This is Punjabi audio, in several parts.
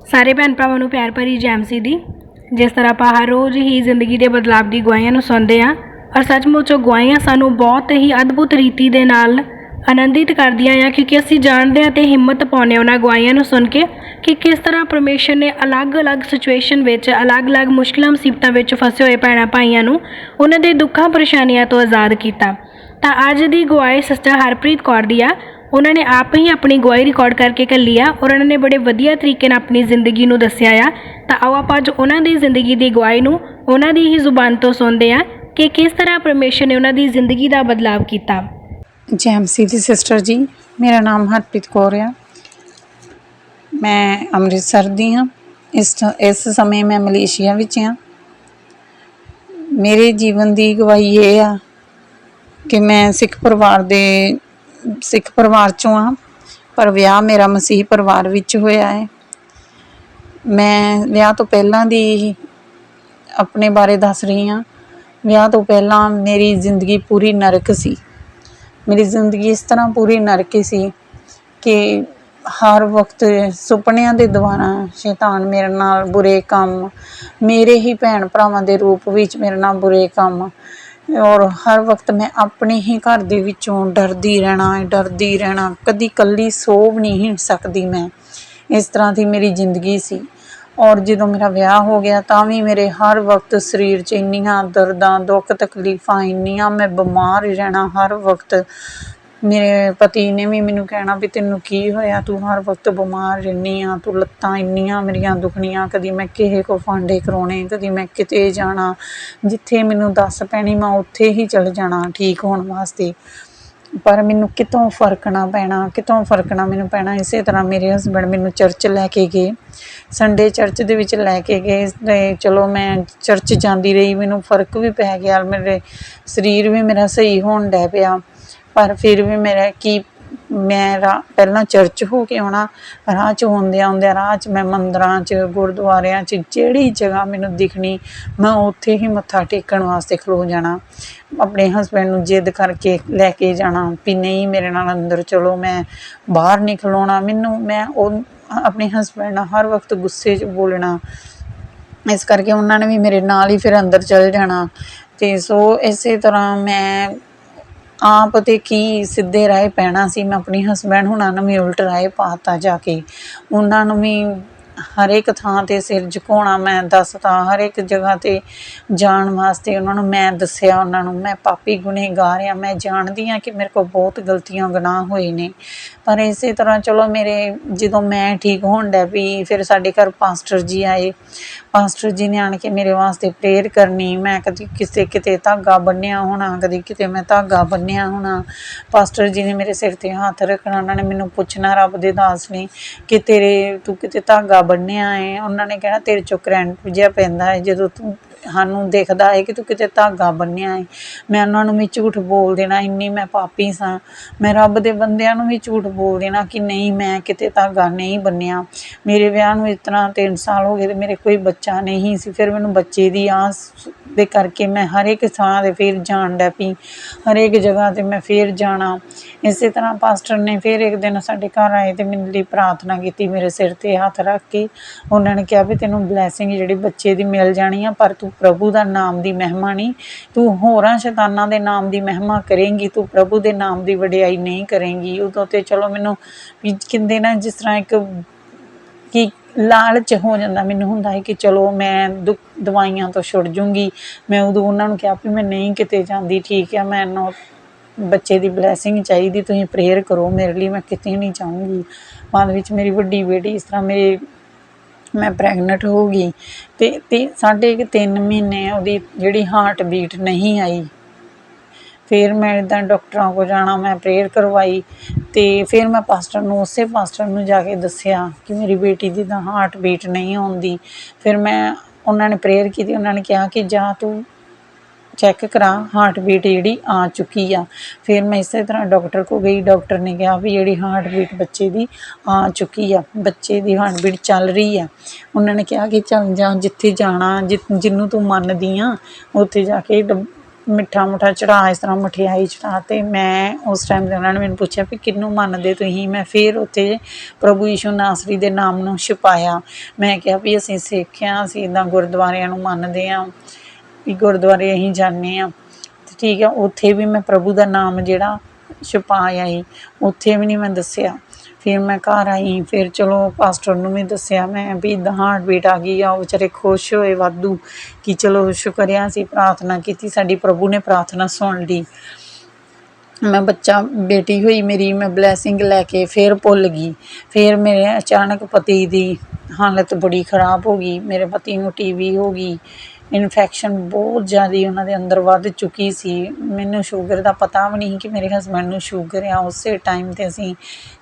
ਸਾਰੇ ਭੈਣ ਭਰਾਵਾਂ ਨੂੰ ਪਿਆਰ ਭਰੀ ਜੈਮਸੀ ਦੀ ਜਿਸ ਤਰ੍ਹਾਂ ਆਪਾਂ ਹਰ ਰੋਜ਼ ਹੀ ਜ਼ਿੰਦਗੀ ਦੇ ਬਦਲਾਵ ਦੀ ਗਵਾਹੀਆਂ ਨੂੰ ਸੁਣਦੇ ਹਾਂ ਔਰ ਸੱਚਮੁੱਚ ਉਹ ਗਵਾਹੀਆਂ ਸਾਨੂੰ ਬਹੁਤ ਹੀ ਅਦਭੁਤ ਰੀਤੀ ਦੇ ਨਾਲ ਆਨੰਦਿਤ ਕਰਦੀਆਂ ਆ, ਕਿਉਂਕਿ ਅਸੀਂ ਜਾਣਦੇ ਹਾਂ ਤੇ ਹਿੰਮਤ ਪਾਉਂਦੇ ਹਾਂ ਉਹਨਾਂ ਗਵਾਹੀਆਂ ਨੂੰ ਸੁਣ ਕੇ ਕਿ ਕਿਸ ਤਰ੍ਹਾਂ ਪਰਮੇਸ਼ਰ ਨੇ ਅਲੱਗ-ਅਲੱਗ ਸਿਚੁਏਸ਼ਨ ਵਿੱਚ, ਅਲੱਗ-ਅਲੱਗ ਮੁਸ਼ਕਲਾਂ, ਮੁਸੀਬਤਾਂ ਵਿੱਚ ਫਸੇ ਹੋਏ ਭੈਣਾਂ ਭਾਈਆਂ ਨੂੰ ਉਹਨਾਂ ਦੇ ਦੁੱਖਾਂ, ਪਰੇਸ਼ਾਨੀਆਂ ਤੋਂ ਆਜ਼ਾਦ ਕੀਤਾ। ਤਾਂ ਅੱਜ ਦੀ ਗਵਾਈ ਸਿਸਟਰ ਹਰਪ੍ਰੀਤ ਕੌਰ ਦੀ ਆ। ਉਹਨਾਂ ਨੇ ਆਪ ਹੀ ਆਪਣੀ ਗਵਾਈ ਰਿਕਾਰਡ ਕਰਕੇ ਘੱਲੀ ਆ ਔਰ ਉਹਨਾਂ ਨੇ ਬੜੇ ਵਧੀਆ ਤਰੀਕੇ ਨਾਲ ਆਪਣੀ ਜ਼ਿੰਦਗੀ ਨੂੰ ਦੱਸਿਆ ਆ। ਤਾਂ ਆਓ ਆਪਾਂ ਅੱਜ ਉਹਨਾਂ ਦੀ ਜ਼ਿੰਦਗੀ ਦੀ ਗਵਾਈ ਨੂੰ ਉਹਨਾਂ ਦੀ ਹੀ ਜ਼ੁਬਾਨ ਤੋਂ ਸੁਣਦੇ ਆ ਕਿ ਕਿਸ ਤਰ੍ਹਾਂ ਪਰਮੇਸ਼ਰ ਨੇ ਉਹਨਾਂ ਦੀ ਜ਼ਿੰਦਗੀ ਦਾ ਬਦਲਾਵ ਕੀਤਾ। ਜੈਮਸੀ ਦੀ ਸਿਸਟਰ ਜੀ, ਮੇਰਾ ਨਾਮ ਹਰਪ੍ਰੀਤ ਕੌਰ ਆ। ਮੈਂ ਅੰਮ੍ਰਿਤਸਰ ਦੀ ਹਾਂ। ਇਸ ਇਸ ਸਮੇਂ ਮੈਂ ਮਲੇਸ਼ੀਆ ਵਿੱਚ ਹਾਂ। ਮੇਰੇ ਜੀਵਨ ਦੀ ਗਵਾਹੀ ਇਹ ਆ ਕਿ ਮੈਂ ਸਿੱਖ ਪਰਿਵਾਰ ਦੇ, ਸਿੱਖ ਪਰਿਵਾਰ ਚੋਂ ਆ ਪਰ ਵਿਆਹ ਮੇਰਾ ਮਸੀਹ ਪਰਿਵਾਰ ਵਿੱਚ ਹੋਇਆ ਹੈ। ਮੈਂ ਵਿਆਹ ਤੋਂ ਪਹਿਲਾਂ ਦੀ ਆਪਣੇ ਬਾਰੇ ਦੱਸ ਰਹੀ ਹਾਂ। ਵਿਆਹ ਤੋਂ ਪਹਿਲਾਂ ਮੇਰੀ ਜ਼ਿੰਦਗੀ ਪੂਰੀ ਨਰਕ ਸੀ। ਮੇਰੀ ਜ਼ਿੰਦਗੀ ਇਸ ਤਰ੍ਹਾਂ ਪੂਰੀ ਨਰਕੀ ਸੀ ਕਿ ਹਰ ਵਕਤ ਸੁਪਨਿਆਂ ਦੇ ਦੁਆਰਾ ਸ਼ੈਤਾਨ ਮੇਰੇ ਨਾਲ ਬੁਰੇ ਕੰਮ, ਮੇਰੇ ਹੀ ਭੈਣ ਭਰਾਵਾਂ ਦੇ ਰੂਪ ਵਿੱਚ ਮੇਰੇ ਨਾਲ ਬੁਰੇ ਕੰਮ ਔਰ ਹਰ ਵਕਤ ਮੈਂ ਆਪਣੇ ਹੀ ਘਰ ਦੇ ਵਿੱਚੋਂ ਡਰਦੀ ਰਹਿਣਾ ਡਰਦੀ ਰਹਿਣਾ, ਕਦੀ ਕੱਲੀ ਸੋ ਵੀ ਨਹੀਂ ਸਕਦੀ ਮੈਂ। ਇਸ ਤਰ੍ਹਾਂ ਦੀ ਮੇਰੀ ਜ਼ਿੰਦਗੀ ਸੀ। ਔਰ ਜਦੋਂ ਮੇਰਾ ਵਿਆਹ ਹੋ ਗਿਆ ਤਾਂ ਵੀ ਮੇਰੇ ਹਰ ਵਕਤ ਸਰੀਰ 'ਚ ਇੰਨੀਆਂ ਦਰਦਾਂ, ਦੁੱਖ ਤਕਲੀਫਾਂ, ਇੰਨੀਆਂ ਮੈਂ ਬਿਮਾਰ ਹੀ ਰਹਿਣਾ ਹਰ ਵਕਤ ਮੇਰੇ ਪਤੀ ਨੇ ਵੀ ਮੈਨੂੰ ਕਹਿਣਾ ਵੀ ਤੈਨੂੰ ਕੀ ਹੋਇਆ? ਤੂੰ ਹਰ ਵਕਤ ਬਿਮਾਰ ਰਹਿੰਦੀ ਆ, ਤੂੰ ਲੱਤਾਂ ਇੰਨੀਆਂ ਮੇਰੀਆਂ ਦੁਖਣੀਆਂ, ਕਦੀ ਮੈਂ ਕਿਸੇ ਕੋਲ ਫਾਂਡੇ ਕਰਾਉਣੇ, ਕਦੀ ਮੈਂ ਕਿਤੇ ਜਾਣਾ। ਜਿੱਥੇ ਮੈਨੂੰ ਦੱਸ ਪੈਣੀ, ਮੈਂ ਉੱਥੇ ਹੀ ਚਲ ਜਾਣਾ ਠੀਕ ਹੋਣ ਵਾਸਤੇ। ਪਰ ਮੈਨੂੰ ਕਿਤੋਂ ਫ਼ਰਕ ਨਾ ਪੈਣਾ, ਕਿਤੋਂ ਫ਼ਰਕ ਨਾ ਮੈਨੂੰ ਪੈਣਾ? ਇਸੇ ਤਰ੍ਹਾਂ ਮੇਰੇ ਹਸਬੰਡ ਮੈਨੂੰ ਚਰਚ ਲੈ ਕੇ ਗਏ। ਸੰਡੇ ਚਰਚ ਦੇ ਵਿੱਚ ਲੈ ਕੇ ਗਏ ਤੇ ਚਲੋ ਮੈਂ ਚਰਚ ਜਾਂਦੀ ਰਹੀ, ਮੈਨੂੰ ਫ਼ਰਕ ਵੀ ਪੈ ਗਿਆ, ਮੇਰੇ ਸਰੀਰ ਵੀ ਮੇਰਾ ਸਹੀ ਹੋਣ ਡੈ ਪਿਆ। ਪਰ ਫਿਰ ਵੀ ਮੇਰਾ ਕੀ, ਮੈਂ ਰਾ- ਪਹਿਲਾਂ ਚਰਚ ਹੋ ਕੇ ਆਉਣਾ, ਰਾਹ 'ਚ ਹੁੰਦਿਆਂ ਹੁੰਦਿਆਂ ਰਾਹ 'ਚ ਮੈਂ ਮੰਦਰਾਂ 'ਚ, ਗੁਰਦੁਆਰਿਆਂ 'ਚ, ਜਿਹੜੀ ਜਗ੍ਹਾ ਮੈਨੂੰ ਦਿਖਣੀ, ਮੈਂ ਉੱਥੇ ਹੀ ਮੱਥਾ ਟੇਕਣ ਵਾਸਤੇ ਖਲੋ ਜਾਣਾ। ਆਪਣੇ ਹਸਬੰਡ ਨੂੰ ਜਿੱਦ ਕਰਕੇ ਲੈ ਕੇ ਜਾਣਾ ਵੀ ਨਹੀਂ ਮੇਰੇ ਨਾਲ ਅੰਦਰ ਚਲੋ, ਮੈਂ ਬਾਹਰ ਨਹੀਂ ਖਲੋਣਾ। ਮੈਨੂੰ, ਮੈਂ ਉਹ, ਆਪਣੇ ਹਸਬੰਡ ਨਾਲ ਹਰ ਵਕਤ ਗੁੱਸੇ 'ਚ ਬੋਲਣਾ। ਇਸ ਕਰਕੇ ਉਹਨਾਂ ਨੇ ਵੀ ਮੇਰੇ ਨਾਲ ਹੀ ਫਿਰ ਅੰਦਰ ਚਲ ਜਾਣਾ। ਤੇ ਸੋ ਇਸੇ ਤਰ੍ਹਾਂ ਮੈਂ ਆਪ ਤੇ ਕੀ ਸਿੱਧੇ ਰਾਹ ਪੈਣਾ ਸੀ, ਮੈਂ ਆਪਣੀ ਹਸਬੈਂਡ ਹੁਣਾਂ ਨੂੰ ਵੀ ਉਲਟ ਰਾਹ ਪਾਤਾ ਜਾ ਕੇ। ਉਹਨਾਂ ਨੂੰ ਵੀ ਹਰੇਕ ਥਾਂ ਤੇ ਸਿਰ ਝੁਕਾਉਣਾ ਮੈਂ ਦੱਸਤਾ ਹਰ ਇੱਕ ਜਗ੍ਹਾ ਤੇ ਜਾਣ ਵਾਸਤੇ ਉਹਨਾਂ ਨੂੰ ਮੈਂ ਦੱਸਿਆ, ਉਹਨਾਂ ਨੂੰ ਮੈਂ ਪਾਪੀ ਗੁਨੇਗਾਰ ਆ, ਮੈਂ ਜਾਣਦੀ ਆ ਕਿ ਮੇਰੇ ਕੋਲ ਬਹੁਤ ਗਲਤੀਆਂ ਗੁਨਾਹ ਹੋਏ ਨੇ। ਪਰ ਇਸੇ ਤਰ੍ਹਾਂ ਚਲੋ ਮੇਰੇ ਜਦੋਂ ਮੈਂ ਠੀਕ ਹੋਣ ਡੈ ਪਈ, ਫਿਰ ਸਾਡੇ ਘਰ ਪਾਸਟਰ ਜੀ ਆਏ। ਪਾਸਟਰ ਜੀ ਨੇ ਆਣ ਕੇ ਮੇਰੇ ਵਾਸਤੇ ਪ੍ਰੇਅਰ ਕਰਨੀ, ਮੈਂ ਕਦੀ ਕਿਸੇ ਕਿਤੇ ਧਾਗਾ ਬੰਨਿਆ ਹੋਣਾ, ਕਦੀ ਕਿਤੇ ਮੈਂ ਧਾਗਾ ਬੰਨਿਆ ਹੋਣਾ। ਪਾਸਟਰ ਜੀ ਨੇ ਮੇਰੇ ਸਿਰ ਤੇ ਹੱਥ ਰੱਖਣਾ, ਉਹਨਾਂ ਨੇ ਮੈਨੂੰ ਪੁੱਛਣਾ, ਰੱਬ ਦੇ ਦਾਸ ਨੇ ਕਿ ਤੇਰੇ ਤੂੰ ਕਿਤੇ ਧਾਗਾ ਬੰਨਿਆ ਹੈ ਉਹਨਾਂ ਨੇ ਕਹਿਣਾ ਤੇਰੇ ਚੋਂ ਕਰੰਟ ਜਿਹਾ ਪੈਂਦਾ ਹੈ ਜਦੋਂ ਤੂੰ ਸਾਨੂੰ ਦਿਖਦਾ ਹੈ ਕਿ ਤੂੰ ਕਿਤੇ ਧਾਗਾ ਬੰਨਿਆ ਹੈ ਮੈਂ ਉਹਨਾਂ ਨੂੰ ਵੀ ਝੂਠ ਬੋਲ ਦੇਣਾ, ਇੰਨੀ ਮੈਂ ਪਾਪੀ ਸਾਂ। ਮੈਂ ਰੱਬ ਦੇ ਬੰਦਿਆਂ ਨੂੰ ਵੀ ਝੂਠ ਬੋਲ ਦੇਣਾ ਕਿ ਨਹੀਂ, ਮੈਂ ਕਿਤੇ ਧਾਗਾ ਨਹੀਂ ਬੰਨਿਆ। ਮੇਰੇ ਵਿਆਹ ਨੂੰ ਇਸ ਤਰ੍ਹਾਂ 3 ਸਾਲ ਹੋ ਗਏ ਤੇ ਮੇਰੇ ਕੋਈ ਬੱਚਾ ਨਹੀਂ ਸੀ। ਫਿਰ ਮੈਨੂੰ ਬੱਚੇ ਦੀ ਆਸ ਦੇ ਕਰਕੇ ਮੈਂ ਹਰ ਇੱਕ ਥਾਂ ਤੇ ਫਿਰ ਜਾਣ ਡੈ ਪਈ। ਹਰ ਇੱਕ ਜਗ੍ਹਾ ਤੇ ਮੈਂ ਫਿਰ ਜਾਣਾ। ਇਸੇ ਤਰ੍ਹਾਂ ਪਾਸਟਰ ਨੇ ਫਿਰ ਇੱਕ ਦਿਨ ਸਾਡੇ ਘਰ ਆਏ ਤੇ ਮੇਰੇ ਲਈ ਪ੍ਰਾਰਥਨਾ ਕੀਤੀ, ਮੇਰੇ ਸਿਰ ਤੇ ਹੱਥ ਰੱਖ ਕੇ। ਉਹਨਾਂ ਨੇ ਕਿਹਾ ਵੀ ਤੈਨੂੰ ਬਲੇਸਿੰਗ ਜਿਹੜੀ ਬੱਚੇ ਦੀ ਮਿਲ ਜਾਣੀ ਆ, ਪਰ ਤੂੰ ਤੂੰ ਪ੍ਰਭੂ ਦਾ ਨਾਮ ਦੀ ਮਹਿਮਾ ਨਹੀਂ। ਤੂੰ ਹੋਰਾਂ ਸ਼ੈਤਾਨਾਂ ਦੇ ਨਾਮ ਦੀ ਮਹਿਮਾ ਕਰੇਂਗੀ, ਤੂੰ ਪ੍ਰਭੂ ਦੇ ਨਾਮ ਦੀ ਵਡਿਆਈ ਨਹੀਂ ਕਰੇਂਗੀ। ਉਦੋਂ ਤੇ ਚਲੋ ਮੈਨੂੰ ਵੀ ਕਹਿੰਦੇ ਨਾ ਜਿਸ ਤਰ੍ਹਾਂ ਇੱਕ ਕਿ ਲਾਲਚ ਹੋ ਜਾਂਦਾ। ਮੈਨੂੰ ਹੁੰਦਾ ਹੈ ਕਿ ਚਲੋ ਮੈਂ ਦੁੱਖ ਦਵਾਈਆਂ ਤੋਂ ਛੁੱਟ ਜੂੰਗੀ। ਮੈਂ ਉਦੋਂ ਉਹਨਾਂ ਨੂੰ ਕਿਹਾ ਵੀ ਮੈਂ ਨਹੀਂ ਕਿਤੇ ਜਾਂਦੀ, ਠੀਕ ਆ ਮੈਨੂੰ ਬੱਚੇ ਦੀ ਬਲੇਸਿੰਗ ਚਾਹੀਦੀ, ਤੁਸੀਂ ਪ੍ਰੇਅਰ ਕਰੋ, ਮੇਰੇ ਲਈ ਮੈਂ ਕਿਤੇ ਨਹੀਂ ਜਾਊਂਗੀ। ਬਾਅਦ ਵਿੱਚ ਮੇਰੀ ਵੱਡੀ ਬੇਟੀ ਇਸ ਤਰ੍ਹਾਂ ਮੇਰੇ ਮੈਂ ਪ੍ਰੈਗਨੈਂਟ ਹੋ ਗਈ। ਅਤੇ ਤੇ ਸਾਢੇ ਕੁ ਤਿੰਨ ਮਹੀਨੇ ਉਹਦੀ ਜਿਹੜੀ ਹਾਰਟ ਬੀਟ ਨਹੀਂ ਆਈ। ਫਿਰ ਮੈਂ ਇੱਦਾਂ ਡਾਕਟਰਾਂ ਕੋਲ ਜਾਣਾ, ਮੈਂ ਪ੍ਰੇਅਰ ਕਰਵਾਈ ਅਤੇ ਫਿਰ ਮੈਂ ਪਾਸਟਰ ਨੂੰ, ਉਸੇ ਪਾਸਟਰ ਨੂੰ ਜਾ ਕੇ ਦੱਸਿਆ ਕਿ ਮੇਰੀ ਬੇਟੀ ਦੀ ਤਾਂ ਹਾਰਟ ਬੀਟ ਨਹੀਂ ਆਉਂਦੀ। ਫਿਰ ਮੈਂ ਉਹਨਾਂ ਨੇ ਪ੍ਰੇਅਰ ਕੀਤੀ, ਉਹਨਾਂ ਨੇ ਕਿਹਾ ਕਿ ਜਾਂ ਤੂੰ ਚੈੱਕ ਕਰਾ ਹਾਰਟ ਬੀਟ ਜਿਹੜੀ ਆ ਚੁੱਕੀ ਆ। ਫਿਰ ਮੈਂ ਇਸੇ ਤਰ੍ਹਾਂ ਡਾਕਟਰ ਕੋ ਗਈ, ਡਾਕਟਰ ਨੇ ਕਿਹਾ ਵੀ ਜਿਹੜੀ ਹਾਰਟ ਬੀਟ ਬੱਚੇ ਦੀ ਆ ਚੁੱਕੀ ਆ, ਬੱਚੇ ਦੀ ਹਾਰਟ ਬੀਟ ਚੱਲ ਰਹੀ ਆ। ਉਹਨਾਂ ਨੇ ਕਿਹਾ ਕਿ ਚੱਲ ਜਾ, ਜਿੱਥੇ ਜਾਣਾ, ਜਿ- ਜਿਹਨੂੰ ਤੂੰ ਮੰਨਦੀ ਆ, ਉੱਥੇ ਜਾ ਕੇ ਡ- ਮਿੱਠਾ ਮੁੱਠਾ ਚੜਾ ਇਸ ਤਰ੍ਹਾਂ ਮਠਿਆਈ ਚੜਾ ਤੇ ਮੈਂ ਉਸ ਟਾਈਮ ਤੇ ਉਹਨਾਂ ਨੇ ਮੈਨੂੰ ਪੁੱਛਿਆ ਵੀ ਕਿਹਨੂੰ ਮੰਨਦੇ ਤੁਸੀਂ? ਮੈਂ ਫਿਰ ਉੱਥੇ ਪ੍ਰਭੂ ਯਿਸ਼ੂ ਨਾਸਰੀ ਦੇ ਨਾਮ ਨੂੰ ਛੁਪਾਇਆ। ਮੈਂ ਕਿਹਾ ਵੀ ਅਸੀਂ ਸਿੱਖ ਹਾਂ ਅਸੀਂ ਇਦਾਂ ਗੁਰਦੁਆਰਿਆਂ ਨੂੰ ਮੰਨਦੇ ਹਾਂ ਵੀ ਗੁਰਦੁਆਰੇ ਅਸੀਂ ਜਾਂਦੇ ਹਾਂ। ਤੇ ਠੀਕ ਆ, ਉੱਥੇ ਵੀ ਮੈਂ ਪ੍ਰਭੂ ਦਾ ਨਾਮ ਜਿਹੜਾ ਛੁਪਾਇਆ ਸੀ ਉੱਥੇ ਵੀ ਨਹੀਂ ਮੈਂ ਦੱਸਿਆ। ਫਿਰ ਮੈਂ ਘਰ ਆਈ, ਫਿਰ ਚਲੋ ਪਾਸਟਰ ਨੂੰ ਵੀ ਦੱਸਿਆ, ਮੈਂ ਵੀ ਇਦਾਂ ਹਾਰਟ ਬੀਟ ਆ ਗਈ ਆ, ਉਹ ਵਿਚਾਰੇ ਖੁਸ਼ ਹੋਏ ਵਾਧੂ ਕਿ ਚਲੋ ਸ਼ੁਕਰਿਆ ਅਸੀਂ ਪ੍ਰਾਰਥਨਾ ਕੀਤੀ, ਸਾਡੀ ਪ੍ਰਭੂ ਨੇ ਪ੍ਰਾਰਥਨਾ ਸੁਣ ਲਈ। ਮੈਂ ਬੱਚਾ, ਬੇਟੀ ਹੋਈ ਮੇਰੀ, ਮੈਂ ਬਲੇਸਿੰਗ ਲੈ ਕੇ ਫਿਰ ਭੁੱਲ ਗਈ। ਫਿਰ ਮੇਰੇ ਅਚਾਨਕ ਪਤੀ ਦੀ ਹਾਲਤ ਬੜੀ ਖਰਾਬ ਹੋ ਗਈ, ਮੇਰੇ ਪਤੀ ਨੂੰ ਟੀਵੀ ਹੋ ਗਈ। ਇਨਫੈਕਸ਼ਨ ਬਹੁਤ ਜ਼ਿਆਦਾ ਉਹਨਾਂ ਦੇ ਅੰਦਰ ਵੱਧ ਚੁੱਕੀ ਸੀ। ਮੈਨੂੰ ਸ਼ੂਗਰ ਦਾ ਪਤਾ ਵੀ ਨਹੀਂ ਕਿ ਮੇਰੇ ਹਸਬੈਂਡ ਨੂੰ ਸ਼ੂਗਰ ਆ। ਉਸੇ ਟਾਈਮ ਤੇ ਅਸੀਂ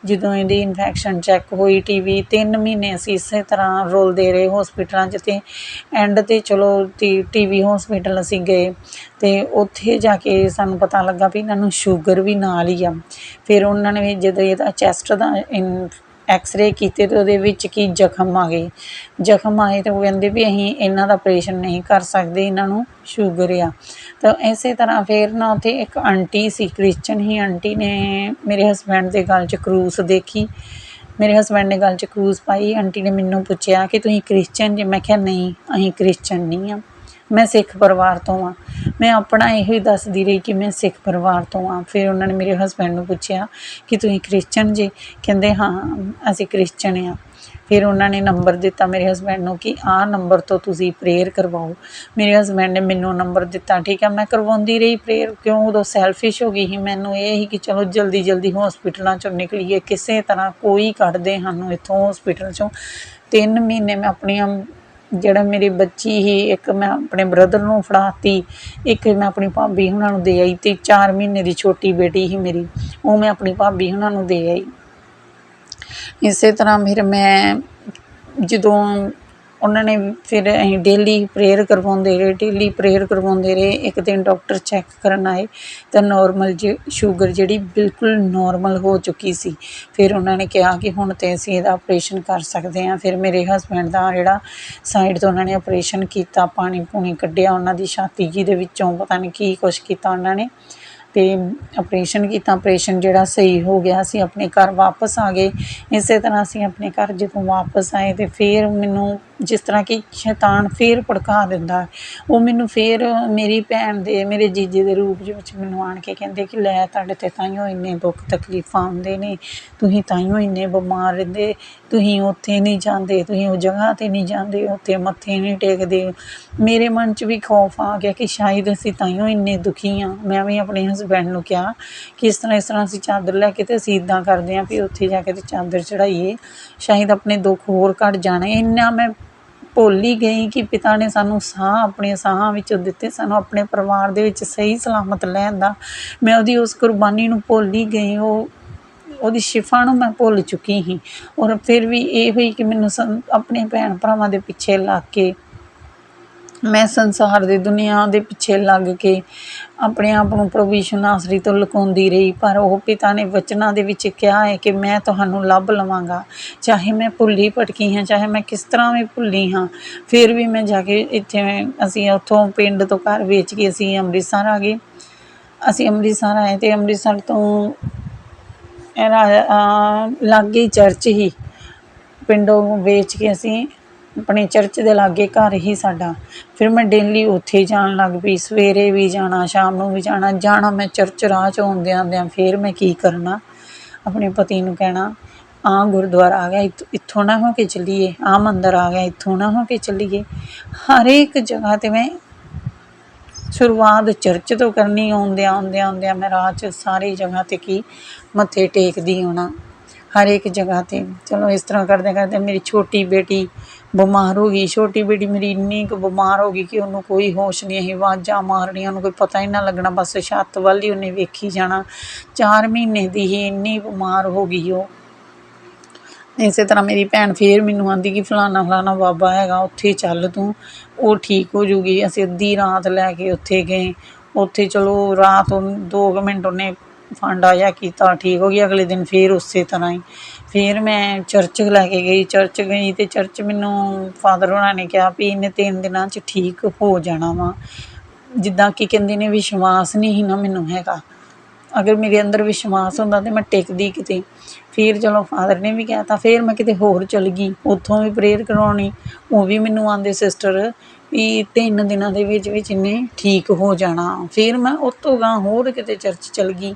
ਜਦੋਂ ਇਹਦੀ ਇਨਫੈਕਸ਼ਨ ਚੈੱਕ ਹੋਈ ਟੀ ਵੀ ਤਿੰਨ ਮਹੀਨੇ ਅਸੀਂ ਇਸੇ ਤਰ੍ਹਾਂ ਰੋਲਦੇ ਰਹੇ ਹੋਸਪਿਟਲਾਂ 'ਚ ਅਤੇ ਐਂਡ ਤੇ ਚਲੋ ਟੀ ਟੀ ਵੀ ਹੋਸਪਿਟਲ ਅਸੀਂ ਗਏ ਅਤੇ ਉੱਥੇ ਜਾ ਕੇ ਸਾਨੂੰ ਪਤਾ ਲੱਗਾ ਵੀ ਇਹਨਾਂ ਨੂੰ ਸ਼ੂਗਰ ਵੀ ਨਾਲ ਹੀ ਆ। ਫਿਰ ਉਹਨਾਂ ਨੇ ਜਦੋਂ ਇਹਦਾ ਚੈਸਟ ਦਾ ਇਨ ਐਕਸ-ਰੇ ਕੀਤੇ ਤੇ ਉਹਦੇ ਵਿੱਚ ਕੀ ਜ਼ਖਮ ਆ ਗਏ। ਜ਼ਖਮ ਆਏ ਤਾਂ ਉਹ ਕਹਿੰਦੇ ਵੀ ਅਸੀਂ ਇਹਨਾਂ ਦਾ ਆਪਰੇਸ਼ਨ ਨਹੀਂ ਕਰ ਸਕਦੇ, ਇਹਨਾਂ ਨੂੰ ਸ਼ੂਗਰ ਆ। ਤਾਂ ਇਸੇ ਤਰ੍ਹਾਂ ਫਿਰ ਨਾ ਉੱਥੇ ਇੱਕ ਆਂਟੀ ਸੀ ਕ੍ਰਿਸਚਨ ਹੀ ਆਂਟੀ ਨੇ ਮੇਰੇ ਹਸਬੰਡ ਦੇ ਗਲ 'ਚ ਕਰੂਸ ਦੇਖੀ। ਮੇਰੇ ਹਸਬੰਡ ਨੇ ਗਲ 'ਚ ਕਰੂਸ ਪਾਈ, ਆਂਟੀ ਨੇ ਮੈਨੂੰ ਪੁੱਛਿਆ ਕਿ ਤੁਸੀਂ ਕ੍ਰਿਸਚਨ ਜੇ? ਮੈਂ ਕਿਹਾ ਨਹੀਂ, ਅਸੀਂ ਕ੍ਰਿਸਚਨ ਨਹੀਂ ਆ। ਮੈਂ ਸਿੱਖ ਪਰਿਵਾਰ ਤੋਂ ਆ ਮੈਂ ਆਪਣਾ ਇਹੋ ਹੀ ਦੱਸਦੀ ਰਹੀ ਕਿ ਮੈਂ ਸਿੱਖ ਪਰਿਵਾਰ ਤੋਂ ਆ ਫਿਰ ਉਹਨਾਂ ਨੇ ਮੇਰੇ ਹਸਬੰਡ ਨੂੰ ਪੁੱਛਿਆ ਕਿ ਤੁਸੀਂ ਕ੍ਰਿਸਚਨ ਜੇ? ਕਹਿੰਦੇ, ਹਾਂ, ਅਸੀਂ ਕ੍ਰਿਸਚਨ ਆ ਫਿਰ ਉਹਨਾਂ ਨੇ ਨੰਬਰ ਦਿੱਤਾ ਮੇਰੇ ਹਸਬੰਡ ਨੂੰ ਕਿ ਆਹ ਨੰਬਰ ਤੋਂ ਤੁਸੀਂ ਪ੍ਰੇਅਰ ਕਰਵਾਓ। ਮੇਰੇ ਹਸਬੰਡ ਨੇ ਮੈਨੂੰ ਨੰਬਰ ਦਿੱਤਾ। ਠੀਕ ਹੈ, ਮੈਂ ਕਰਵਾਉਂਦੀ ਰਹੀ ਪ੍ਰੇਅਰ ਕਿਉਂ? ਉਦੋਂ ਸੈਲਫਿਸ਼ ਹੋ ਗਈ ਸੀ ਮੈਨੂੰ। ਇਹ ਹੀ ਕਿ ਚਲੋ ਜਲਦੀ ਜਲਦੀ ਹਸਪੀਟਲਾਂ ਚੋਂ ਨਿਕਲੀਏ। ਕਿਸੇ ਤਰ੍ਹਾਂ ਕੋਈ ਕੱਢਦੇ ਸਾਨੂੰ ਇੱਥੋਂ ਹਸਪੀਟਲ ਚੋਂ। ਤਿੰਨ ਮਹੀਨੇ ਮੈਂ ਆਪਣੀਆਂ ਜਿਹੜਾ ਮੇਰੀ ਬੱਚੀ ਸੀ, ਇੱਕ ਮੈਂ ਆਪਣੇ ਬ੍ਰਦਰ ਨੂੰ ਫੜਾਤੀ, ਇੱਕ ਮੈਂ ਆਪਣੀ ਭਾਬੀ ਉਹਨਾਂ ਨੂੰ ਦੇ ਆਈ ਅਤੇ ਚਾਰ ਮਹੀਨੇ ਦੀ ਛੋਟੀ ਬੇਟੀ ਸੀ ਮੇਰੀ, ਉਹ ਮੈਂ ਆਪਣੀ ਭਾਬੀ ਉਹਨਾਂ ਨੂੰ ਦੇ ਆਈ। ਇਸੇ ਤਰ੍ਹਾਂ ਫਿਰ ਮੈਂ ਜਦੋਂ ਉਹਨਾਂ ਨੇ ਫਿਰ ਅਸੀਂ ਡੇਲੀ ਪ੍ਰੇਅਰ ਕਰਵਾਉਂਦੇ ਰਹੇ ਡੇਲੀ ਪ੍ਰੇਅਰ ਕਰਵਾਉਂਦੇ ਰਹੇ, ਇੱਕ ਦਿਨ ਡਾਕਟਰ ਚੈੱਕ ਕਰਨ ਆਏ ਤਾਂ ਨੋਰਮਲ ਜ ਸ਼ੂਗਰ ਜਿਹੜੀ ਬਿਲਕੁਲ ਨੋਰਮਲ ਹੋ ਚੁੱਕੀ ਸੀ। ਫਿਰ ਉਹਨਾਂ ਨੇ ਕਿਹਾ ਕਿ ਹੁਣ ਤਾਂ ਅਸੀਂ ਇਹਦਾ ਆਪਰੇਸ਼ਨ ਕਰ ਸਕਦੇ ਹਾਂ। ਫਿਰ ਮੇਰੇ ਹਸਬੈਂਡ ਦਾ ਜਿਹੜਾ ਸਾਈਡ ਤੋਂ ਉਹਨਾਂ ਨੇ ਆਪਰੇਸ਼ਨ ਕੀਤਾ, ਪਾਣੀ ਪੂਣੀ ਕੱਢਿਆ, ਉਹਨਾਂ ਦੀ ਛਾਤੀ ਜੀ ਦੇ ਵਿੱਚੋਂ ਪਤਾ ਨਹੀਂ ਕੀ ਕੁਛ ਕੀਤਾ ਉਹਨਾਂ ਨੇ ਅਤੇ ਆਪਰੇਸ਼ਨ ਕੀਤਾ। ਆਪਰੇਸ਼ਨ ਜਿਹੜਾ ਸਹੀ ਹੋ ਗਿਆ, ਅਸੀਂ ਆਪਣੇ ਘਰ ਵਾਪਸ ਆ ਗਏ। ਇਸੇ ਤਰ੍ਹਾਂ ਅਸੀਂ ਆਪਣੇ ਘਰ ਜਦੋਂ ਵਾਪਸ ਆਏ ਤਾਂ ਫਿਰ ਮੈਨੂੰ ਜਿਸ ਤਰ੍ਹਾਂ ਕਿ ਸ਼ੈਤਾਨ ਫਿਰ ਭੜਕਾ ਦਿੰਦਾ ਉਹ ਮੈਨੂੰ ਫਿਰ ਮੇਰੀ ਭੈਣ ਦੇ, ਮੇਰੇ ਜੀਜੇ ਦੇ ਰੂਪ ਦੇ ਵਿੱਚ ਮੈਨੂੰ ਆਣ ਕੇ ਕਹਿੰਦੇ ਕਿ ਲੈ ਤੁਹਾਡੇ ਤੇ ਤਾਈਓ ਇੰਨੇ ਦੁੱਖ ਤਕਲੀਫਾਂ ਆਉਂਦੇ ਨੇ, ਤੁਸੀਂ ਤਾਈਓ ਇੰਨੇ ਬਿਮਾਰ ਰਹਿੰਦੇ, ਤੁਸੀਂ ਉੱਥੇ ਨਹੀਂ ਜਾਂਦੇ, ਤੁਸੀਂ ਉਹ ਜਗ੍ਹਾ ਤੇ ਨਹੀਂ ਜਾਂਦੇ, ਉੱਥੇ ਮੱਥੇ ਨਹੀਂ ਟੇਕਦੇ। ਮੇਰੇ ਮਨ 'ਚ ਵੀ ਖੌਫ ਆ ਗਿਆ ਕਿ ਸ਼ਾਇਦ ਅਸੀਂ ਤਾਂਹੀਓ ਇੰਨੇ ਦੁਖੀ ਹਾਂ ਮੈਂ ਵੀ ਆਪਣੇ ਹਸਬੈਂਡ ਨੂੰ ਕਿਹਾ ਕਿ ਇਸ ਤਰ੍ਹਾਂ ਇਸ ਤਰ੍ਹਾਂ ਅਸੀਂ ਚਾਦਰ ਲੈ ਕੇ ਤੇ ਅਸੀਂ ਇੱਦਾਂ ਕਰਦੇ ਹਾਂ ਵੀ ਉੱਥੇ ਜਾ ਕੇ ਤੇ ਚਾਦਰ ਚੜਾਈਏ ਸ਼ਾਇਦ ਆਪਣੇ ਦੁੱਖ ਹੋਰ ਘਟ ਜਾਣੇ। ਇੰਨਾ ਮੈਂ ਭੁੱਲ ਹੀ ਗਈ ਕਿ ਪਿਤਾ ਨੇ ਸਾਨੂੰ ਸਾਹ ਆਪਣੇ ਸਾਹਾਂ ਵਿੱਚੋਂ ਦਿੱਤੇ, ਸਾਨੂੰ ਆਪਣੇ ਪਰਿਵਾਰ ਦੇ ਵਿੱਚ ਸਹੀ ਸਲਾਮਤ ਲੈਣ ਦਾ। ਮੈਂ ਉਹਦੀ ਉਸ ਕੁਰਬਾਨੀ ਨੂੰ ਭੁੱਲ ਹੀ ਗਈ, ਉਹ, ਉਹਦੀ ਸ਼ਿਫਾ ਨੂੰ ਮੈਂ ਭੁੱਲ ਚੁੱਕੀ ਸੀ। ਔਰ ਫਿਰ ਵੀ ਇਹ ਹੋਈ ਕਿ ਮੈਨੂੰ ਸੰ- ਆਪਣੇ ਭੈਣ ਭਰਾਵਾਂ ਦੇ ਪਿੱਛੇ ਲੱਗ ਕੇ ਮੈਂ ਸੰਸਾਰ ਦੀ ਦੁਨੀਆ ਦੇ ਪਿੱਛੇ ਲੱਗ ਕੇ ਆਪਣੇ ਆਪ ਨੂੰ ਪ੍ਰਭੂ ਯਿਸੂ ਨਾਸਰੀ ਤੋਂ ਲੁਕਾਉਂਦੀ ਰਹੀ, ਪਰ ਉਹ ਪਿਤਾ ਨੇ ਵਚਨਾਂ ਦੇ ਵਿੱਚ ਕਿਹਾ ਹੈ ਕਿ ਮੈਂ ਤੁਹਾਨੂੰ ਲੱਭ ਲਵਾਂਗਾ। ਚਾਹੇ ਮੈਂ ਭੁੱਲੀ ਭਟਕੀ ਹਾਂ, ਚਾਹੇ ਮੈਂ ਕਿਸ ਤਰ੍ਹਾਂ ਵੀ ਭੁੱਲੀ ਹਾਂ, ਫਿਰ ਵੀ ਮੈਂ ਜਾ ਕੇ ਇੱਥੇ ਅਸੀਂ ਉੱਥੋਂ ਪਿੰਡ ਤੋਂ ਘਰ ਵੇਚ ਕੇ ਅਸੀਂ ਅੰਮ੍ਰਿਤਸਰ ਆ ਗਏ। ਅਸੀਂ ਅੰਮ੍ਰਿਤਸਰ ਆਏ ਤੇ ਅੰਮ੍ਰਿਤਸਰ ਤੋਂ ਲਾਗੇ ਚਰਚ ਹੀ ਪਿੰਡੋਂ ਵੇਚ ਕੇ ਅਸੀਂ ਆਪਣੇ ਚਰਚ ਦੇ ਲਾਗੇ ਘਰ ਹੀ ਸਾਡਾ। ਫਿਰ ਮੈਂ ਡੇਲੀ ਉੱਥੇ ਜਾਣ ਲੱਗ ਪਈ, ਸਵੇਰੇ ਵੀ ਜਾਣਾ, ਸ਼ਾਮ ਨੂੰ ਵੀ ਜਾਣਾ ਜਾਣਾ ਮੈਂ ਚਰਚ ਰਾਹ ਚ ਆਉਂਦਿਆਂ ਆਉਂਦਿਆਂ ਫਿਰ ਮੈਂ ਕੀ ਕਰਨਾ? ਆਪਣੇ ਪਤੀ ਨੂੰ ਕਹਿਣਾ ਆ ਗੁਰਦੁਆਰਾ ਆ ਗਿਆ, ਇੱਥੋਂ ਨਾ ਹੋ ਕੇ ਚੱਲੀਏ ਆ ਮੰਦਰ ਆ ਗਿਆ, ਇੱਥੋਂ ਨਾ ਹੋ ਕੇ ਚੱਲੀਏ। ਹਰੇਕ ਜਗ੍ਹਾ ਤੇ ਮੈਂ ਸ਼ੁਰੂਆਤ ਚਰਚ ਤੋਂ ਕਰਨੀ, ਆਉਂਦਿਆਂ ਆਉਂਦਿਆਂ ਆਉਂਦਿਆਂ ਮੈਂ ਰਾਹ 'ਚ ਸਾਰੀ ਜਗ੍ਹਾ ਤੇ ਕੀ ਮੱਥੇ ਟੇਕਦੀ ਹੋਣਾ। ਹਰ ਇੱਕ ਜਗ੍ਹਾ ਤੇ। ਚਲੋ ਇਸ ਤਰ੍ਹਾਂ ਕਰਦੇ ਕਰਦੇ ਮੇਰੀ ਛੋਟੀ ਬੇਟੀ ਬਿਮਾਰ ਹੋ ਗਈ, ਛੋਟੀ ਬੇਟੀ ਮੇਰੀ ਇੰਨੀ ਕੁ ਬਿਮਾਰ ਹੋ ਗਈ ਕਿ ਉਹਨੂੰ ਕੋਈ ਹੋਸ਼ ਨਹੀਂ, ਅਸੀਂ ਆਵਾਜ਼ਾਂ ਮਾਰਨੀਆਂ, ਉਹਨੂੰ ਕੋਈ ਪਤਾ ਹੀ ਨਾ ਲੱਗਣਾ, ਬਸ ਛੱਤ ਵੱਲ ਹੀ ਉਹਨੇ ਵੇਖੀ ਜਾਣਾ। ਚਾਰ ਮਹੀਨੇ ਦੀ ਹੀ ਇੰਨੀ ਬਿਮਾਰ ਹੋ ਗਈ ਉਹ। ਇਸੇ ਤਰ੍ਹਾਂ ਮੇਰੀ ਭੈਣ ਫੇਰ ਮੈਨੂੰ ਆਂਦੀ ਕਿ ਫਲਾਣਾ ਫਲਾਣਾ ਬਾਬਾ ਹੈਗਾ, ਉੱਥੇ ਚੱਲ ਤੂੰ, ਉਹ ਠੀਕ ਹੋ ਜੂਗੀ, ਅਸੀਂ ਅੱਧੀ ਰਾਤ ਲੈ ਕੇ ਉੱਥੇ ਗਏ। ਉੱਥੇ ਚਲੋ ਰਾਤ ਉਹ ਦੋ ਕੁ ਮਿੰਟ ਉਹਨੇ ਫਾਂਡਾ ਜਿਹਾ ਕੀਤਾ, ਠੀਕ ਹੋ ਗਈ, ਅਗਲੇ ਦਿਨ ਫੇਰ ਉਸੇ ਤਰ੍ਹਾਂ ਹੀ। ਫਿਰ ਮੈਂ ਚਰਚ ਲੈ ਕੇ ਗਈ ਚਰਚ ਗਈ ਅਤੇ ਚਰਚ ਮੈਨੂੰ ਫਾਦਰ ਹੋਣਾ ਨੇ ਕਿਹਾ ਵੀ ਇਹਨੇ ਤਿੰਨ ਦਿਨਾਂ 'ਚ ਠੀਕ ਹੋ ਜਾਣਾ ਵਾ। ਜਿੱਦਾਂ ਕਿ ਕਹਿੰਦੇ ਨੇ ਵਿਸ਼ਵਾਸ ਨਹੀਂ ਸੀ ਨਾ ਮੈਨੂੰ ਹੈਗਾ। ਅਗਰ ਮੇਰੇ ਅੰਦਰ ਵਿਸ਼ਵਾਸ ਹੁੰਦਾ ਤਾਂ ਮੈਂ ਟਿਕਦੀ ਕਿਤੇ। ਫਿਰ ਚਲੋ ਫਾਦਰ ਨੇ ਵੀ ਕਿਹਾ ਤਾਂ ਫਿਰ ਮੈਂ ਕਿਤੇ ਹੋਰ ਚਲ ਗਈ, ਉੱਥੋਂ ਵੀ ਪ੍ਰੇਅਰ ਕਰਵਾਉਣੀ ਉਹ ਵੀ ਮੈਨੂੰ ਆਂਦੇ ਸਿਸਟਰ ਵੀ ਤਿੰਨ ਦਿਨਾਂ ਦੇ ਵਿੱਚ ਵਿੱਚ ਇਹਨੇ ਠੀਕ ਹੋ ਜਾਣਾ। ਫਿਰ ਮੈਂ ਉਹ ਤੋਂ ਗਾਂ ਹੋਰ ਕਿਤੇ ਚਰਚ ਚਲ ਗਈ।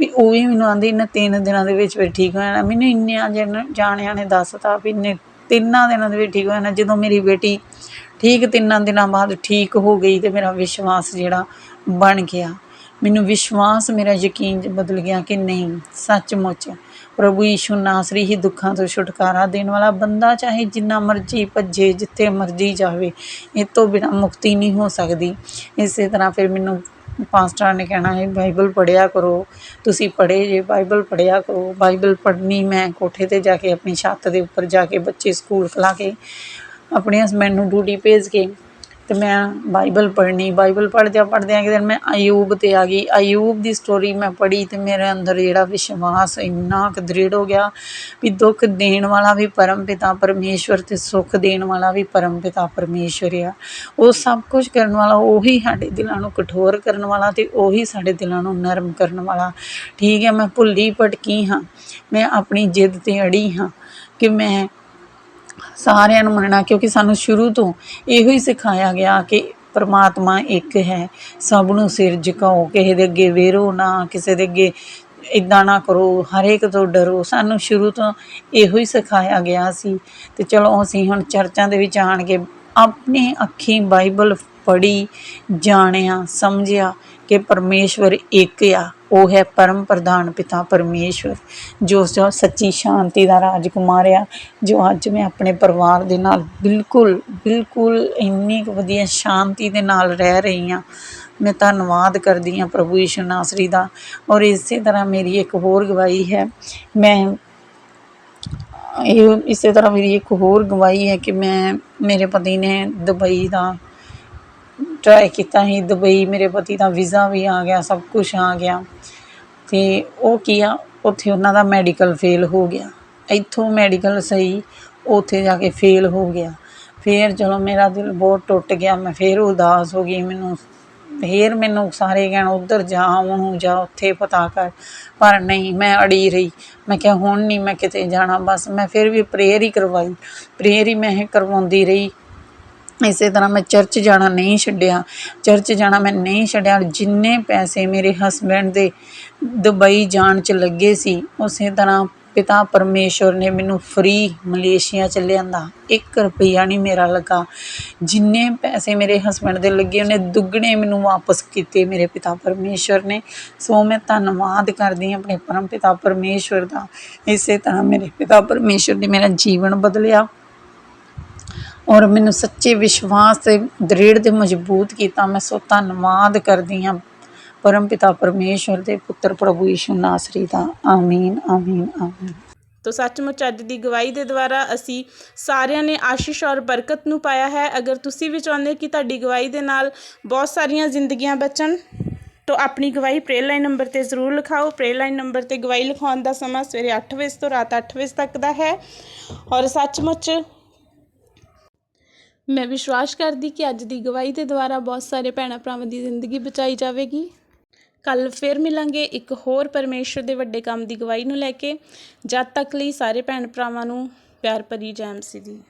ਵੀ ਉਹ ਵੀ ਮੈਨੂੰ ਆਂਦੀ ਇਹਨੇ ਤਿੰਨ ਦਿਨਾਂ ਦੇ ਵਿੱਚ ਵਿੱਚ ਠੀਕ ਹੋ ਜਾਣਾ। ਮੈਨੂੰ ਇੰਨਿਆਂ ਜਣ ਜਾਣਿਆਂ ਨੇ ਦੱਸਤਾ ਵੀ ਇਹਨੇ ਤਿੰਨਾਂ ਦਿਨਾਂ ਦੇ ਵਿੱਚ ਠੀਕ ਹੋ ਜਾਣਾ। ਜਦੋਂ ਮੇਰੀ ਬੇਟੀ ਠੀਕ ਤਿੰਨਾਂ ਦਿਨਾਂ ਬਾਅਦ ਠੀਕ ਹੋ ਗਈ ਤੇ ਮੇਰਾ ਵਿਸ਼ਵਾਸ ਜਿਹੜਾ ਬਣ ਗਿਆ। ਮੈਨੂੰ ਵਿਸ਼ਵਾਸ, ਮੇਰਾ ਯਕੀਨ ਬਦਲ ਗਿਆ ਕਿ ਨਹੀਂ, ਸੱਚਮੁੱਚ ਪ੍ਰਭੂ ਯੀਸ਼ੂ ਨਾਸਰੀ ਹੀ ਦੁੱਖਾਂ ਤੋਂ ਛੁਟਕਾਰਾ ਦੇਣ ਵਾਲਾ ਬੰਦਾ ਚਾਹੇ ਜਿੰਨਾ ਮਰਜ਼ੀ ਭੱਜੇ, ਜਿੱਥੇ ਮਰਜ਼ੀ ਜਾਵੇ, ਇਹ ਤੋਂ ਬਿਨਾ ਮੁਕਤੀ ਨਹੀਂ ਹੋ ਸਕਦੀ। ਇਸੇ ਤਰ੍ਹਾਂ ਫਿਰ ਮੈਨੂੰ ਪਾਸਟਰਾਂ ਨੇ ਕਹਿਣਾ ਹੈ, ਬਾਈਬਲ ਪੜ੍ਹਿਆ ਕਰੋ, ਤੁਸੀਂ ਪੜ੍ਹੇ ਜੇ, ਬਾਈਬਲ ਪੜ੍ਹਿਆ ਕਰੋ, ਬਾਈਬਲ ਪੜ੍ਹਨੀ ਮੈਂ ਕੋਠੇ ਤੇ ਜਾ ਕੇ, ਆਪਣੀ ਛੱਤ ਦੇ ਉੱਪਰ ਜਾ ਕੇ, ਬੱਚੇ ਸਕੂਲ ਖਿਲਾ ਕੇ ਆਪਣੇ ਹਸਬੈਂਡ ਨੂੰ ਡਿਊਟੀ ਭੇਜ ਕੇ ਅਤੇ ਮੈਂ ਬਾਈਬਲ ਪੜ੍ਹਨੀ, ਬਾਈਬਲ ਪੜ੍ਹਦਿਆਂ ਪੜ੍ਹਦਿਆਂ ਇੱਕ ਦਿਨ ਮੈਂ ਅਯੂਬ ਤੇ ਆ ਗਈ। ਅਯੂਬ ਦੀ ਸਟੋਰੀ ਮੈਂ ਪੜ੍ਹੀ ਅਤੇ ਮੇਰੇ ਅੰਦਰ ਜਿਹੜਾ ਵਿਸ਼ਵਾਸ ਇੰਨਾ ਕੁ ਦ੍ਰਿੜ ਹੋ ਗਿਆ ਵੀ ਦੁੱਖ ਦੇਣ ਵਾਲਾ ਵੀ ਪਰਮ ਪਿਤਾ ਪਰਮੇਸ਼ਵਰ ਅਤੇ ਸੁੱਖ ਦੇਣ ਵਾਲਾ ਵੀ ਪਰਮ ਪਿਤਾ ਪਰਮੇਸ਼ਵਰ ਆ। ਉਹ ਸਭ ਕੁਝ ਕਰਨ ਵਾਲਾ, ਉਹੀ ਸਾਡੇ ਦਿਲਾਂ ਨੂੰ ਕਠੋਰ ਕਰਨ ਵਾਲਾ ਅਤੇ ਉਹੀ ਸਾਡੇ ਦਿਲਾਂ ਨੂੰ ਨਰਮ ਕਰਨ ਵਾਲਾ। ਠੀਕ ਹੈ, ਮੈਂ ਭੁੱਲੀ ਭਟਕੀ ਹਾਂ, ਮੈਂ ਆਪਣੀ ਜਿੱਦ ਤੇ ਅੜੀ ਹਾਂ ਕਿ ਮੈਂ ਸਾਰਿਆਂ ਨੂੰ ਮੰਨਣਾ, ਕਿਉਂਕਿ ਸਾਨੂੰ ਸ਼ੁਰੂ ਤੋਂ ਇਹੋ ਹੀ ਸਿਖਾਇਆ ਗਿਆ ਕਿ ਪਰਮਾਤਮਾ ਇੱਕ ਹੈ। ਸਭ ਨੂੰ ਸਿਰ ਝੁਕਾਓ, ਕਿਸੇ ਦੇ ਅੱਗੇ ਵੇਰੋ ਨਾ, ਕਿਸੇ ਦੇ ਅੱਗੇ ਇਦਾਂ ਨਾ ਕਰੋ, ਹਰੇਕ ਤੋਂ ਡਰੋ। ਸਾਨੂੰ ਸ਼ੁਰੂ ਤੋਂ ਇਹੋ ਹੀ ਸਿਖਾਇਆ ਗਿਆ ਸੀ। ਤੇ ਚਲੋ ਅਸੀਂ ਹੁਣ ਚਰਚਾਂ ਦੇ ਵਿੱਚ ਆਣ ਕੇ ਆਪਣੀ ਅੱਖੀਂ ਬਾਈਬਲ ਪੜ੍ਹੀ, ਜਾਣਿਆ, ਸਮਝਿਆ ਕਿ ਪਰਮੇਸ਼ਵਰ ਇੱਕ ਆ, ਉਹ ਹੈ ਪਰਮ ਪ੍ਰਧਾਨ ਪਿਤਾ ਪਰਮੇਸ਼ਵਰ, ਜੋ ਜੋ ਸੱਚੀ ਸ਼ਾਂਤੀ ਦਾ ਰਾਜਕੁਮਾਰ ਆ ਜੋ ਅੱਜ ਮੈਂ ਆਪਣੇ ਪਰਿਵਾਰ ਦੇ ਨਾਲ ਬਿਲਕੁਲ ਬਿਲਕੁਲ ਇੰਨੀ ਕੁ ਵਧੀਆ ਸ਼ਾਂਤੀ ਦੇ ਨਾਲ ਰਹਿ ਰਹੀ ਹਾਂ। ਮੈਂ ਧੰਨਵਾਦ ਕਰਦੀ ਹਾਂ ਪ੍ਰਭੂ ਯਿਸੂ ਨਾਸਰੀ ਦਾ। ਔਰ ਇਸੇ ਤਰ੍ਹਾਂ ਮੇਰੀ ਇੱਕ ਹੋਰ ਗਵਾਹੀ ਹੈ, ਮੈਂ ਇਹ ਇਸੇ ਤਰ੍ਹਾਂ ਮੇਰੀ ਇੱਕ ਹੋਰ ਗਵਾਹੀ ਹੈ ਕਿ ਮੈਂ, ਮੇਰੇ ਪਤੀ ਨੇ ਦੁਬਈ ਦਾ ਟਰਾਈ ਕੀਤਾ ਸੀ, ਦੁਬਈ ਮੇਰੇ ਪਤੀ ਦਾ ਵੀਜ਼ਾ ਵੀ ਆ ਗਿਆ, ਸਭ ਕੁਝ ਆ ਗਿਆ। ਤੇ ਉਹ ਕੀ ਆ, ਉੱਥੇ ਉਹਨਾਂ ਦਾ ਮੈਡੀਕਲ ਫੇਲ ਹੋ ਗਿਆ। ਇੱਥੋਂ ਮੈਡੀਕਲ ਸਹੀ, ਉੱਥੇ ਜਾ ਕੇ ਫੇਲ ਹੋ ਗਿਆ। ਫੇਰ ਚਲੋ ਮੇਰਾ ਦਿਲ ਬਹੁਤ ਟੁੱਟ ਗਿਆ, ਮੈਂ ਫੇਰ ਉਦਾਸ ਹੋ ਗਈ, ਮੈਨੂੰ ਫੇਰ ਮੈਨੂੰ ਸਾਰੇ ਕਹਿਣ, ਉੱਧਰ ਜਾ ਉਹਨੂੰ ਜਾ, ਉੱਥੇ ਪਤਾ ਕਰ। ਪਰ ਨਹੀਂ, ਮੈਂ ਅੜੀ ਰਹੀ। ਮੈਂ ਕਿਹਾ, ਹੁਣ ਨਹੀਂ ਮੈਂ ਕਿਤੇ ਜਾਣਾ। ਬਸ ਮੈਂ ਫਿਰ ਵੀ ਪ੍ਰੇਅਰ ਹੀ ਕਰਵਾਈ। ਪ੍ਰੇਅਰ ਹੀ ਮੈਂ ਕਰਵਾਉਂਦੀ ਰਹੀ। ਇਸੇ ਤਰ੍ਹਾਂ ਮੈਂ ਚਰਚ ਜਾਣਾ ਨਹੀਂ ਛੱਡਿਆ, ਚਰਚ ਜਾਣਾ ਮੈਂ ਨਹੀਂ ਛੱਡਿਆ ਜਿੰਨੇ ਪੈਸੇ ਮੇਰੇ ਹਸਬੈਂਡ ਦੇ ਦੁਬਈ ਜਾਣ 'ਚ ਲੱਗੇ ਸੀ, ਉਸੇ ਤਰ੍ਹਾਂ ਪਿਤਾ ਪਰਮੇਸ਼ਵਰ ਨੇ ਮੈਨੂੰ ਫ੍ਰੀ ਮਲੇਸ਼ੀਆ ਚ ਲਿਆਂਦਾ 1 ਰੁਪਈਆ ਨਹੀਂ ਮੇਰਾ ਲੱਗਾ। ਜਿੰਨੇ ਪੈਸੇ ਮੇਰੇ ਹਸਬੈਂਡ ਦੇ ਲੱਗੇ, ਉਹਨੇ ਦੁੱਗਣੇ ਮੈਨੂੰ ਵਾਪਸ ਕੀਤੇ ਮੇਰੇ ਪਿਤਾ ਪਰਮੇਸ਼ਵਰ ਨੇ। ਸੋ ਮੈਂ ਧੰਨਵਾਦ ਕਰਦੀ ਹਾਂ ਆਪਣੇ ਪਰਮ ਪਿਤਾ ਪਰਮੇਸ਼ਵਰ ਦਾ। ਇਸੇ ਤਰ੍ਹਾਂ ਮੇਰੇ ਪਿਤਾ ਪਰਮੇਸ਼ਵਰ ਨੇ ਮੇਰਾ ਜੀਵਨ ਬਦਲਿਆ। ਔਰ ਮੈਨੂੰ ਸੱਚੇ ਵਿਸ਼ਵਾਸ ਤੇ ਦ੍ਰਿੜ ਤੇ ਮਜ਼ਬੂਤ ਕੀਤਾ। ਮੈਂ ਸੋ ਧੰਨਵਾਦ ਕਰਦੀ ਹਾਂ ਪਰਮ ਪਿਤਾ ਪਰਮੇਸ਼ਵਰ ਦੇ ਪੁੱਤਰ ਪ੍ਰਭੂ ਯਿਸੂ ਨਾਸਰੀ ਦਾ। ਆਮੀਨ ਆਮੀਨ ਆਮੀਨ। ਤੋ ਸੱਚਮੁੱਚ ਅੱਜ ਦੀ ਗਵਾਹੀ ਦੇ ਦੁਆਰਾ ਅਸੀਂ ਸਾਰਿਆਂ ਨੇ ਆਸ਼ੀਸ਼ ਔਰ ਬਰਕਤ ਨੂੰ ਪਾਇਆ ਹੈ। ਅਗਰ ਤੁਸੀਂ ਵੀ ਚਾਹੁੰਦੇ ਕਿ ਤੁਹਾਡੀ ਗਵਾਹੀ ਦੇ ਨਾਲ ਬਹੁਤ ਸਾਰੀਆਂ ਜ਼ਿੰਦਗੀਆਂ ਬਚਣ, ਤੋ ਆਪਣੀ ਗਵਾਹੀ ਪ੍ਰੇਅਰ ਲਾਈਨ ਨੰਬਰ ਤੇ ਜ਼ਰੂਰ ਲਿਖਾਓ। ਪ੍ਰੇਅਰ ਲਾਈਨ ਨੰਬਰ ਤੇ ਗਵਾਹੀ ਲਿਖਾਉਣ ਦਾ ਸਮਾਂ ਸਵੇਰੇ 8 ਵਜੇ ਤੋਂ ਰਾਤ 8 ਵਜੇ ਤੱਕ ਦਾ ਹੈ। ਔਰ ਸੱਚਮੁੱਚ ਮੈਂ ਵਿਸ਼ਵਾਸ ਕਰਦੀ ਕਿ ਅੱਜ ਦੀ ਗਵਾਹੀ ਦੇ ਦੁਆਰਾ ਬਹੁਤ ਸਾਰੇ ਭੈਣਾਂ ਭਰਾਵਾਂ ਦੀ ਜ਼ਿੰਦਗੀ ਬਚਾਈ ਜਾਵੇਗੀ। ਕੱਲ ਫਿਰ ਮਿਲਾਂਗੇ ਇੱਕ ਹੋਰ ਪਰਮੇਸ਼ਰ ਦੇ ਵੱਡੇ ਕੰਮ ਦੀ ਗਵਾਹੀ ਨੂੰ ਲੈ ਕੇ। ਜਦ ਤੱਕ ਲਈ ਸਾਰੇ ਭੈਣ ਭਰਾਵਾਂ ਨੂੰ ਪਿਆਰ ਭਰੀ ਜੈ ਮਸੀਹ ਦੀ।